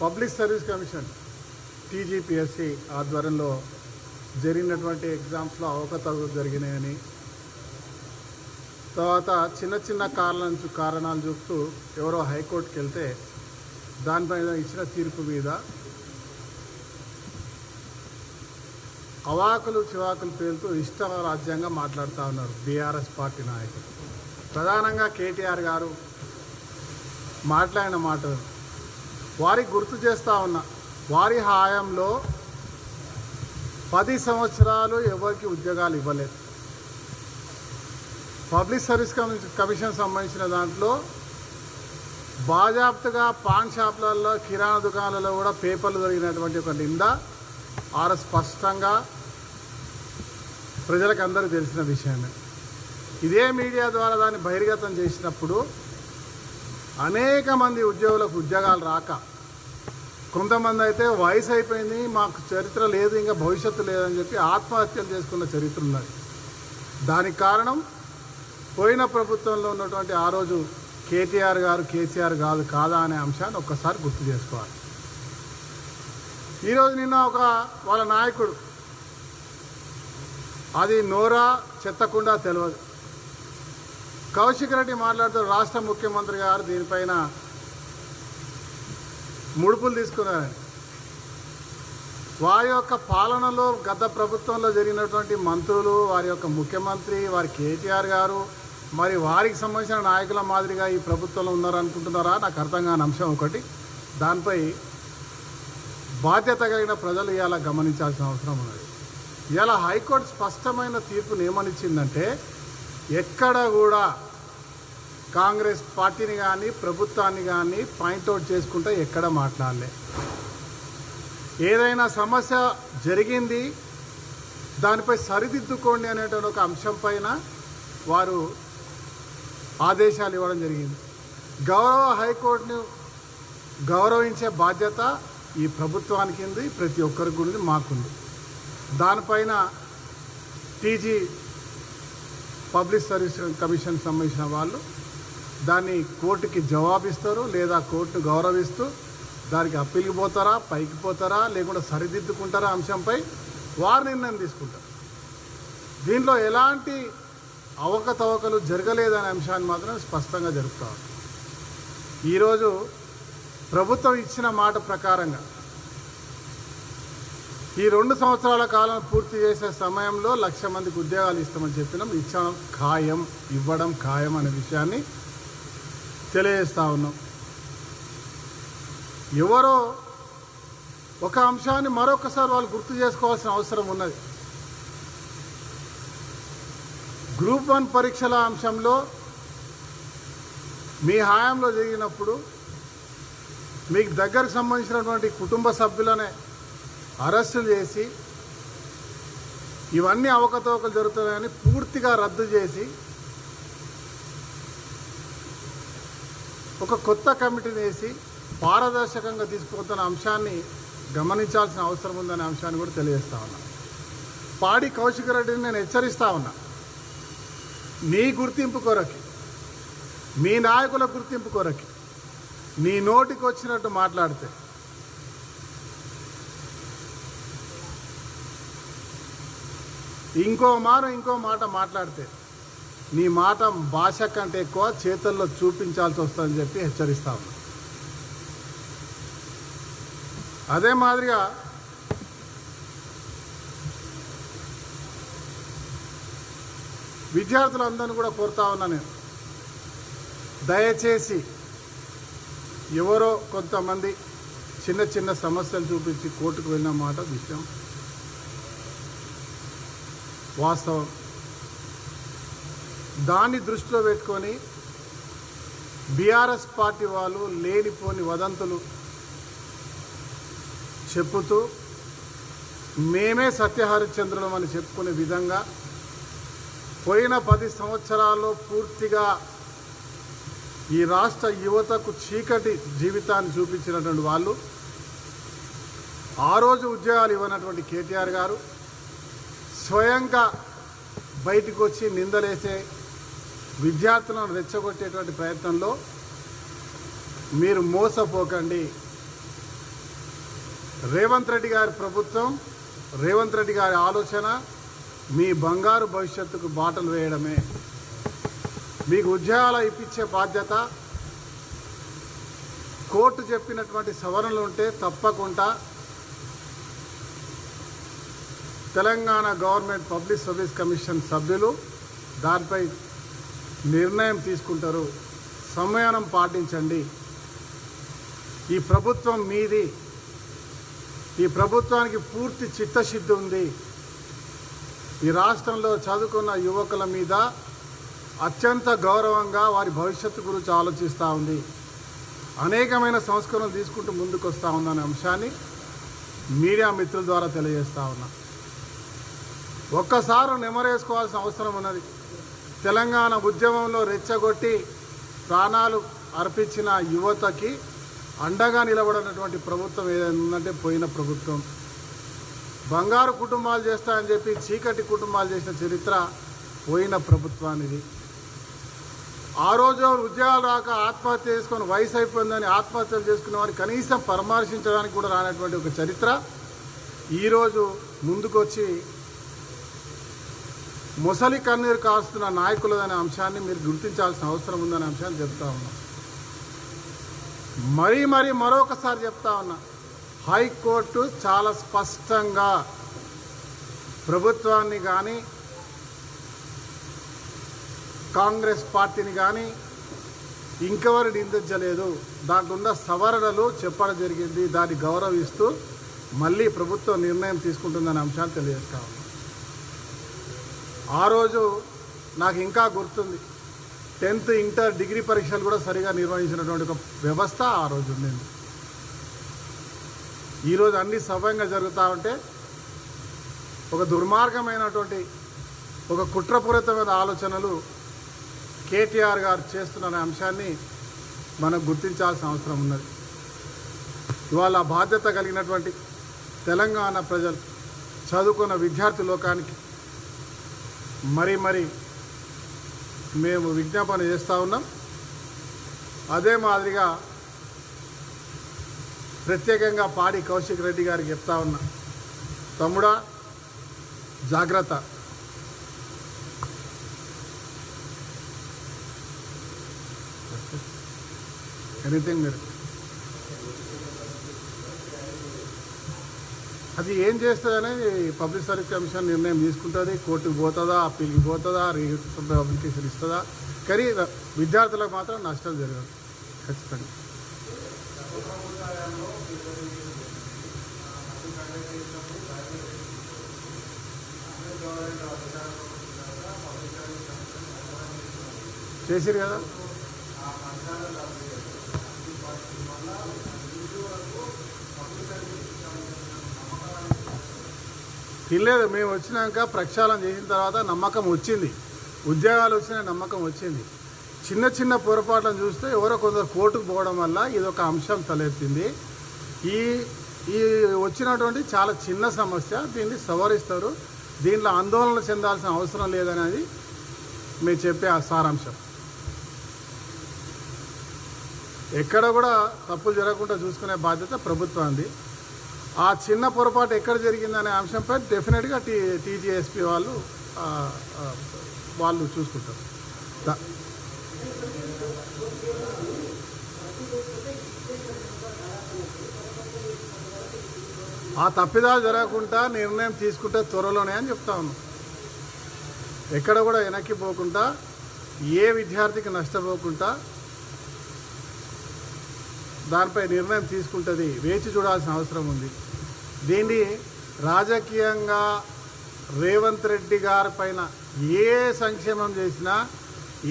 Public service commission TGPSC ఆధ్వర్యంలో జరిగినటువంటి ఎగ్జామ్స్లో అవకతవకలు జరిగినాయని తర్వాత చిన్న చిన్న కారణాలు చూ- కారణాలు చూపుతూ ఎవరో హైకోర్టుకి వెళ్తే దానిపైన ఇచ్చిన తీర్పు మీద అవాకులు చివాకులు పేరుతో ఇష్ట రాజ్యంగా మాట్లాడుతూ ఉన్నారు బీఆర్ఎస్ పార్టీ నాయకులు. ప్రధానంగా కేటీఆర్ గారు మాట్లాడిన మాటలు వారికి గుర్తు చేస్తూ ఉన్నా. వారి హాయంలో పది సంవత్సరాలు ఎవరికి ఉద్యోగాలు ఇవ్వలేదు. పబ్లిక్ సర్వీస్ కమిషన్ కమిషన్ సంబంధించిన దాంట్లో బాజాప్తగా పాన్ షాపులలో కిరాణా దుకాణాలలో కూడా పేపర్లు జరిగినటువంటి ఒక నింద ఆరు స్పష్టంగా ప్రజలకు అందరికీ తెలిసిన విషయమే. ఇదే మీడియా ద్వారా దాన్ని బహిర్గతం చేసినప్పుడు అనేక మంది ఉద్యోగులకు ఉద్యోగాలు రాక కొంతమంది అయితే వయసు అయిపోయింది మాకు చరిత్ర లేదు ఇంకా భవిష్యత్తు లేదని చెప్పి ఆత్మహత్యలు చేసుకున్న చరిత్ర ఉన్నది. దానికి కారణం పోయిన ప్రభుత్వంలో ఉన్నటువంటి ఆ రోజు కేటీఆర్ గారు కేసీఆర్ కాదు కాదా అనే అంశాన్ని ఒక్కసారి గుర్తు చేసుకోవాలి. ఈరోజు నిన్న ఒక వాళ్ళ నాయకుడు అది నోరా చెత్తకుండా తెలియదు కౌశిక్ రెడ్డి మాట్లాడుతూ రాష్ట్ర ముఖ్యమంత్రి గారు దీనిపైన ముడుపులు తీసుకున్నారని వారి యొక్క పాలనలో గత ప్రభుత్వంలో జరిగినటువంటి మంత్రులు వారి యొక్క ముఖ్యమంత్రి వారి కేటీఆర్ గారు మరి వారికి సంబంధించిన నాయకుల మాదిరిగా ఈ ప్రభుత్వంలో ఉన్నారనుకుంటున్నారా? నాకు అర్థం కాని అంశం ఒకటి. దానిపై బాధ్యత కలిగిన ప్రజలు ఇలా గమనించాల్సిన అవసరం ఉన్నది. ఇలా హైకోర్టు స్పష్టమైన తీర్పుని ఏమనిచ్చిందంటే ఎక్కడ కూడా కాంగ్రెస్ పార్టీని కానీ ప్రభుత్వాన్ని కానీ పాయింట్అవుట్ చేసుకుంటే ఎక్కడ మాట్లాడలే. ఏదైనా సమస్య జరిగింది దానిపై సరిదిద్దుకోండి అనేటువంటి ఒక అంశం పైన వారు ఆదేశాలు ఇవ్వడం జరిగింది. గౌరవ హైకోర్టును గౌరవించే బాధ్యత ఈ ప్రభుత్వానికి ఉంది ప్రతి ఒక్కరికి ఉంది మాకుంది. దానిపైన టీజీ పబ్లిక్ సర్వీస్ కమిషన్ సంబంధించిన వాళ్ళు దాన్ని కోర్టుకి జవాబిస్తారు లేదా కోర్టును గౌరవిస్తూ దానికి అప్పీల్కి పోతారా పైకి పోతారా లేకుండా సరిదిద్దుకుంటారా అంశంపై వారు నిర్ణయం తీసుకుంటారు. దీంట్లో ఎలాంటి అవకతవకలు జరగలేదనే అంశాన్ని మాత్రం స్పష్టంగా జరుపుతారు ఈరోజు ప్రభుత్వం ఇచ్చిన మాట ప్రకారంగా ఈ రెండు సంవత్సరాల కాలం పూర్తి చేసే సమయంలో లక్ష మందికి ఉద్యోగాలు ఇస్తామని చెప్పినాం. ఇచ్చడం ఖాయం ఇవ్వడం ఖాయం అనే విషయాన్ని తెలియజేస్తూ ఉన్నాం. ఎవరో ఒక అంశాన్ని మరొకసారి వాళ్ళు గుర్తు చేసుకోవాల్సిన అవసరం ఉన్నది. గ్రూప్ వన్ పరీక్షల అంశంలో మీ హాయంలో జరిగినప్పుడు మీకు దగ్గరకు సంబంధించినటువంటి కుటుంబ సభ్యులనే అరెస్టులు చేసి ఇవన్నీ అవకతవకలు జరుగుతున్నాయని పూర్తిగా రద్దు చేసి ఒక కొత్త కమిటీని వేసి పారదర్శకంగా తీసుకుపోతున్న అంశాన్ని గమనించాల్సిన అవసరం ఉందనే అంశాన్ని కూడా తెలియజేస్తా ఉన్నా. పాడి కౌశిక రెడ్డిని నేను హెచ్చరిస్తా ఉన్నా. మీ గుర్తింపు కొరకి మీ నాయకుల గుర్తింపు కొరకి నీ నోటికి వచ్చినట్టు మాట్లాడితే. ఇంకో మారు ఇంకో మాట మాట్లాడితే నీ మాట భాష కంటే ఎక్కువ చేతుల్లో చూపించాల్సి వస్తుందని చెప్పి హెచ్చరిస్తా ఉన్నా. అదే మాదిరిగా విద్యార్థులందరినీ కూడా కోరుతా ఉన్నా నేను. దయచేసి ఎవరో కొంతమంది చిన్న చిన్న సమస్యలు చూపించి కోర్టుకు వెళ్ళిన మాట విషయం వాస్తవం. దాన్ని దృష్టిలో పెట్టుకొని బీఆర్ఎస్ పార్టీ వాళ్ళు లేనిపోని వదంతులు చెప్పుతూ మేమే సత్యహరిశ్చంద్రులం అని చెప్పుకునే విధంగా పోయిన పది సంవత్సరాల్లో పూర్తిగా ఈ రాష్ట్ర యువతకు చీకటి జీవితాన్ని చూపించినటువంటి వాళ్ళు ఆ రోజు ఉద్యోగాలు ఇవ్వనటువంటి కేటీఆర్ గారు స్వయంగా బయటకు వచ్చి నిందలేసే విద్యార్థులను రెచ్చగొట్టేటువంటి ప్రయత్నంలో మీరు మోసపోకండి. రేవంత్ రెడ్డి గారి ప్రభుత్వం రేవంత్ రెడ్డి గారి ఆలోచన మీ బంగారు భవిష్యత్తుకు బాటలు వేయడమే. మీకు ఉద్యోగాలు ఇప్పించే బాధ్యత కోర్టు చెప్పినటువంటి సవరణలు ఉంటే తప్పకుండా Telangana government public service commission సభ్యులు దానిపై నిర్ణయం తీసుకుంటారు. సంయమనం పాటించండి. ఈ ప్రభుత్వం మీది. ఈ ప్రభుత్వానికి పూర్తి చిత్తశుద్ధి ఉంది. ఈ రాష్ట్రంలో చదువుకున్న యువకుల మీద అత్యంత గౌరవంగా వారి భవిష్యత్తు గురించి ఆలోచిస్తూ ఉంది. అనేకమైన సంస్కరణలు తీసుకుంటూ ముందుకు వస్తూ ఉందనే అంశాన్ని మీడియా మిత్రుల ద్వారా తెలియజేస్తూ ఉన్నా. ఒక్కసారి నెమరేసుకోవాల్సిన అవసరం ఉన్నది. తెలంగాణ ఉద్యమంలో రెచ్చగొట్టి ప్రాణాలు అర్పించిన యువతకి అండగా నిలబడినటువంటి ప్రభుత్వం ఏదైనా పోయిన ప్రభుత్వం. బంగారు కుటుంబాలు చేస్తాయని చెప్పి చీకటి కుటుంబాలు చేసిన చరిత్ర పోయిన ప్రభుత్వానిది. ఆ రోజు ఉద్యోగాలు రాక ఆత్మహత్య చేసుకొని వయసు అయిపోయిందని ఆత్మహత్యలు చేసుకున్న వారిని కనీసం పరామర్శించడానికి కూడా రానటువంటి ఒక చరిత్ర. ఈరోజు ముందుకొచ్చి ముసలి కన్నీరు కాస్తున్న నాయకులదనే అంశాన్ని మీరు గుర్తించాల్సిన అవసరం ఉందనే అంశాన్ని చెప్తా ఉన్నాం. మరీ మరీ మరొకసారి చెప్తా ఉన్నా. హైకోర్టు చాలా స్పష్టంగా ప్రభుత్వాన్ని కానీ కాంగ్రెస్ పార్టీని కానీ ఇంకెవరు నిందించలేదు. దాంట్లో ఉన్న సవరణలు చెప్పడం జరిగింది. దాన్ని గౌరవిస్తూ మళ్ళీ ప్రభుత్వం నిర్ణయం తీసుకుంటుందనే అంశాన్ని తెలియజేస్తా ఆ రోజు నాకు ఇంకా గుర్తుంది. టెన్త్ ఇంటర్ డిగ్రీ పరీక్షలు కూడా సరిగా నిర్వహించినటువంటి ఒక వ్యవస్థ ఆ రోజు నేను ఈరోజు అన్ని సవ్యంగా జరుగుతూ ఉంటే ఒక దుర్మార్గమైనటువంటి ఒక కుట్రపూరితమైన ఆలోచనలు కేటీఆర్ గారు చేస్తున్న అంశాన్ని మనం గుర్తించాల్సిన అవసరం ఉన్నది. ఇవాళ బాధ్యత కలిగినటువంటి తెలంగాణ ప్రజలు చదువుకున్న విద్యార్థి లోకానికి మరి మరి మేము విజ్ఞాపన చేస్తూ ఉన్నాం. అదే మాదిరిగా ప్రత్యేకంగా పాడి కౌశిక్ రెడ్డి గారికి చెప్తా ఉన్నా. తమ్ముడా జాగ్రత్త. ఎనీథింగ్ మీరు అది ఏం చేస్తుందని పబ్లిక్ సర్వీస్ కమిషన్ నిర్ణయం తీసుకుంటుంది కోర్టుకు పోతుందా అప్పీల్కి పోతుందా అప్లికేషన్ ఇస్తుందా? కానీ విద్యార్థులకు మాత్రం నష్టం జరగదు. ఖచ్చితంగా. చేసిరు కదా? తినలేదు మేము వచ్చినాక ప్రక్షాళన చేసిన తర్వాత నమ్మకం వచ్చింది. ఉద్యోగాలు వచ్చిన నమ్మకం వచ్చింది. చిన్న చిన్న పొరపాట్లను చూస్తే ఎవరో కొందరు కోర్టుకు పోవడం వల్ల ఇది ఒక అంశం తలెత్తింది. ఈ ఈ వచ్చినటువంటి చాలా చిన్న సమస్య దీన్ని సవరిస్తారు. దీంట్లో ఆందోళన చెందాల్సిన అవసరం లేదనేది మేము చెప్పే ఆ సారాంశం. ఎక్కడ కూడా తప్పులు జరగకుండా చూసుకునే బాధ్యత ప్రభుత్వానికి ఆ చిన్న పొరపాటు ఎక్కడ జరిగిందనే అంశంపై డెఫినెట్గా టీ టీజీఎస్పీ వాళ్ళు వాళ్ళు చూసుకుంటారు. ఆ తప్పిదాలు జరగకుండా నిర్ణయం తీసుకుంటే త్వరలోనే అని చెప్తా ఉన్నాం. ఎక్కడ కూడా వెనక్కి పోకుండా ఏ విద్యార్థికి నష్టపోకుండా దానిపై నిర్ణయం తీసుకుంటుంది. వేచి చూడాల్సిన అవసరం ఉంది. దీన్ని రాజకీయంగా రేవంత్ రెడ్డి గారి పైన ఏ సంక్షేమం చేసినా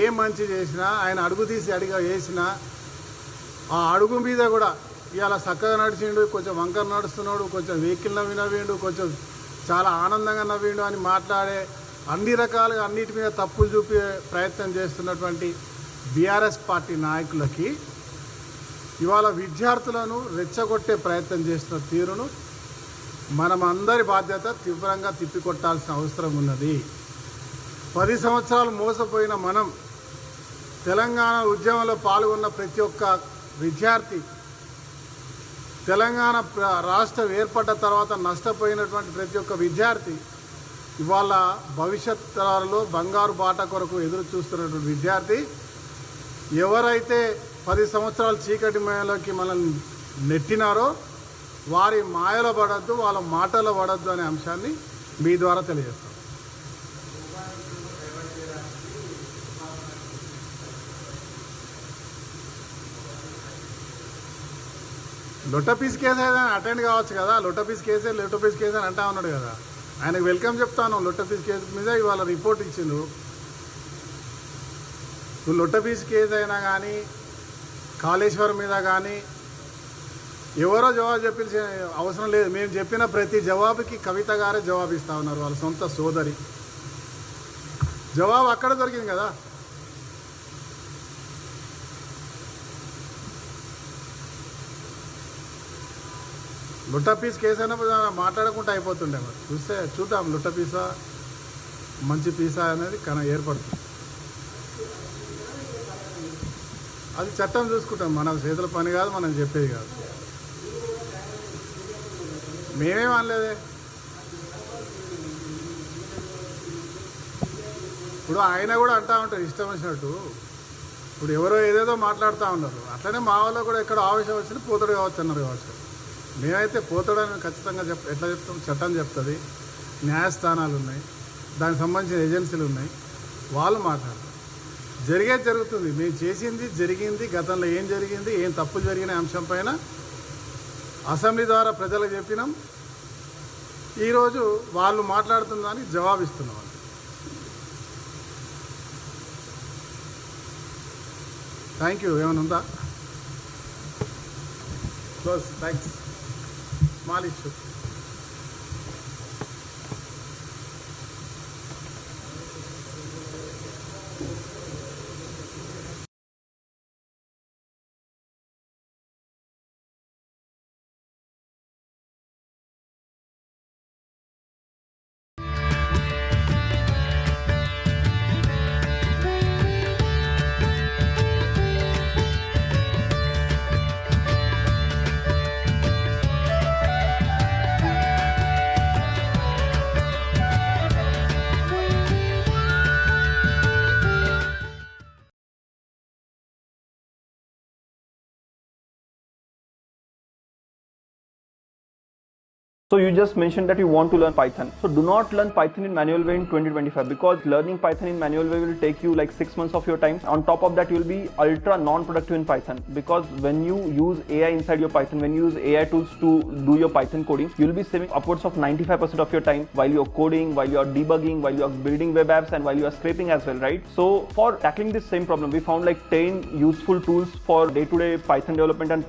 ఏ మంచి చేసినా ఆయన అడుగు తీసి అడిగా వేసినా ఆ అడుగు మీద కూడా ఇవాళ చక్కగా నడిచిండు కొంచెం వంకర నడుస్తున్నాడు కొంచెం వెహికల్ నవ్వి నవ్విండు కొంచెం చాలా ఆనందంగా నవ్విండు అని మాట్లాడే అన్ని రకాలుగా అన్నిటి మీద తప్పులు చూపే ప్రయత్నం చేస్తున్నటువంటి బీఆర్ఎస్ పార్టీ నాయకులకి ఇవాళ విద్యార్థులను రెచ్చగొట్టే ప్రయత్నం చేసిన తీరును మనం అందరి బాధ్యత తీవ్రంగా తిప్పికొట్టాల్సిన అవసరం ఉన్నది. పది సంవత్సరాలు మోసపోయిన మనం తెలంగాణ ఉద్యమంలో పాల్గొన్న ప్రతి ఒక్క విద్యార్థి తెలంగాణ రాష్ట్రం ఏర్పడ్డ తర్వాత నష్టపోయినటువంటి ప్రతి ఒక్క విద్యార్థి ఇవాళ భవిష్యత్ తరాలలో బంగారు బాట కొరకు ఎదురు చూస్తున్నటువంటి విద్యార్థి ఎవరైతే పది సంవత్సరాలు చీకటి మాయలోకి మనల్ని నెట్టినారో వారి మాయలో పడద్దు వాళ్ళ మాటలో పడద్దు అనే అంశాన్ని మీ ద్వారా తెలియజేస్తాం. లొట్టపీస్ కేసు అయితే అటెండ్ కావచ్చు కదా లొట్టపీస్ కేసే లొట్టపీస్ కేసు అని అంటా ఉన్నాడు కదా. ఆయనకు వెల్కమ్ చెప్తాను లొట్టపీస్ కేసు మీద ఇవాళ రిపోర్ట్ ఇచ్చిండు. నువ్వు లొట్టపీస్ కేసు అయినా కానీ కాళేశ్వరం మీద కానీ ఎవరో జవాబు చెప్పాల్సిన అవసరం లేదు. మేము చెప్పిన ప్రతి జవాబుకి కవిత గారే జవాబు ఇస్తా ఉన్నారు వాళ్ళ సొంత సోదరి. జవాబు అక్కడ దొరికింది కదా. లుట్ట పీస్ కేసు అయినప్పుడు మాట్లాడకుండా అయిపోతుండే మరి. చూస్తే చూద్దాం లుట్ట పీసా మంచి పీసా అనేది కన ఏర్పడుతుంది. అది చట్టం చూసుకుంటాం. మన చేతుల పని కాదు మనం చెప్పేది కాదు. మేమేం అనలేదే? ఇప్పుడు ఆయన కూడా అంటా ఉంటారు ఇష్టం వచ్చినట్టు. ఇప్పుడు ఎవరో ఏదేదో మాట్లాడుతూ ఉన్నారు. అట్లనే మా వాళ్ళు కూడా ఎక్కడ ఆవేశం వచ్చినా పోతాడు కావచ్చు అన్నారు కావచ్చు. మేమైతే పోతాడని ఖచ్చితంగా చెప్ ఎట్లా చెప్తాం? చట్టం చెప్తుంది. న్యాయస్థానాలు ఉన్నాయి. దానికి సంబంధించిన ఏజెన్సీలు ఉన్నాయి. వాళ్ళు మాట్లాడతారు. జరిగేది జరుగుతుంది. మేము చేసింది జరిగింది గతంలో ఏం జరిగింది ఏం తప్పులు జరిగిన అంశం పైన అసెంబ్లీ ద్వారా ప్రజలకు చెప్పినాం. ఈరోజు వాళ్ళు మాట్లాడుతున్న దానికి జవాబిస్తున్నాం థ్యాంక్ యూ ఏమైనా ఉందా? Close thanks small issue So you just mentioned that you want to learn Python. So do not learn Python in manual way in 2025 because learning Python in manual way will take you like six months of your time. On top of that, you will be ultra non-productive in Python because when you use AI inside your Python, when you use AI tools to do your Python coding, you will be saving upwards of 95% of your time while you're coding, while you're debugging, while you're building web apps, and while you are scraping as well, right? So for tackling this same problem, we found like 10 useful tools for day-to-day Python development and